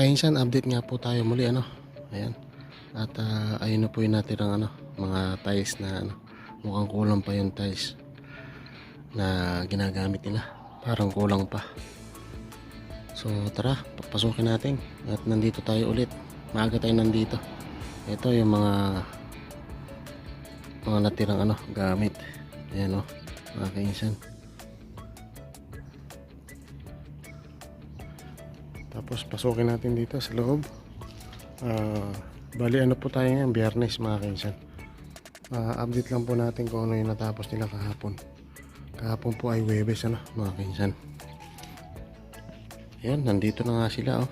kainsan, update nga po tayo muli ano. Ayan. At ah, ayun na po yung natirang ano, mga tiles na ano, mukhang kulang pa yung tiles na ginagamit nila. Parang kulang pa. So tara, papasukin natin. At nandito tayo ulit. Maaga tayo nandito. Ito yung mga mga natirang ano, gamit. Ayan o, mga kainsan. Tapos pasukin natin dito sa loob. Ah, bali ano po tayo ngayon, biyernes mga kainsan. Ah, update lang po natin kung ano yung natapos nila kahapon. Kahapon po ay Webes ano, mga kainsan. Ayan, nandito na nga sila oh.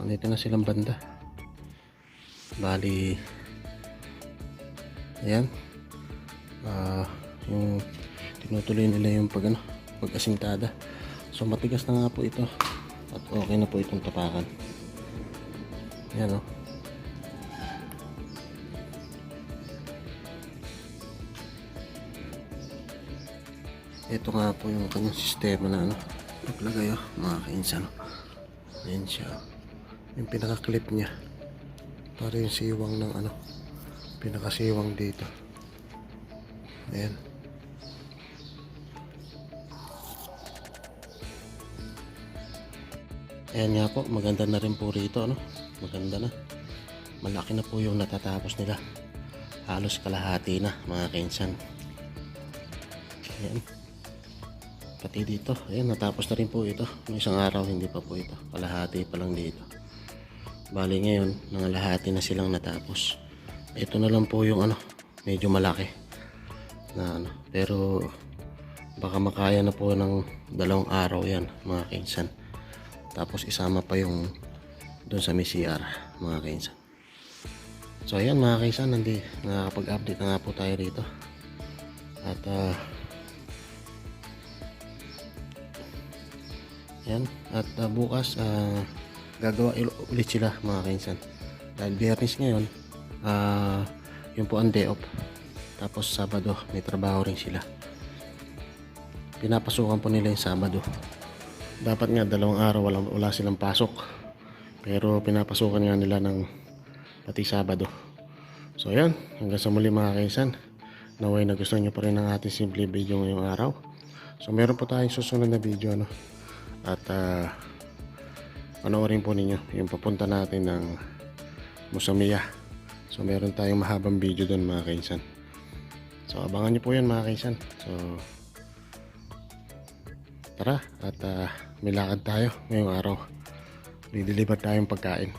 Nandito na silang banda. Bali, ayan. Ah, yung tinutuloy nila yung pag ano, pag-asintada. So matigas na nga po ito. At okay na po itong tapakan. Yan o. Ito nga po yung kanyang sistema na ano. Naglagay o, mga kainsan. Ayan siya. Yung pinaka-clip niya. Para yung siwang ng ano. Pinakasiwang dito. Ayan. Ayan nga po, maganda na rin po rito, ano? Maganda na. Malaki na po yung natatapos nila. Halos kalahati na, mga kainsan. Ayan. Pati dito, ayan, natapos na rin po ito. Yung isang araw, hindi pa po ito. Kalahati pa lang dito. Bali ngayon, nangalahati na silang natapos. Ito na lang po yung ano, medyo malaki. Na ano, pero baka makaya na po ng dalawang araw yan, mga kainsan. Tapos isama pa yung doon sa may mga kainsan. So ayan mga kainsan, nandi, nakakapag-update na nga po tayo dito. At ah, yan, at ah, bukas ah, gagawa ulit sila mga kainsan. Dahil biyernes ngayon, ah, yun po ang day off. Tapos Sabado, may trabaho rin sila. Pinapasukan po nila yung Sabado dapat nga dalawang araw wala, wala silang pasok. Pero pinapasukan nga nila ng pati Sabado. So ayan. Hanggang sa muli mga kaisan. Naway na gusto nyo pa rin ang ating simple video ngayong araw. So meron po tayong susunod na video ano? At uh, panoorin po ninyo yung papunta natin ng Musamiya. So meron tayong mahabang video doon mga kaisan. So abangan nyo po yan mga kaisan. So Tara at ah, may lakad tayo ngayong araw. Dideliver tayong pagkain.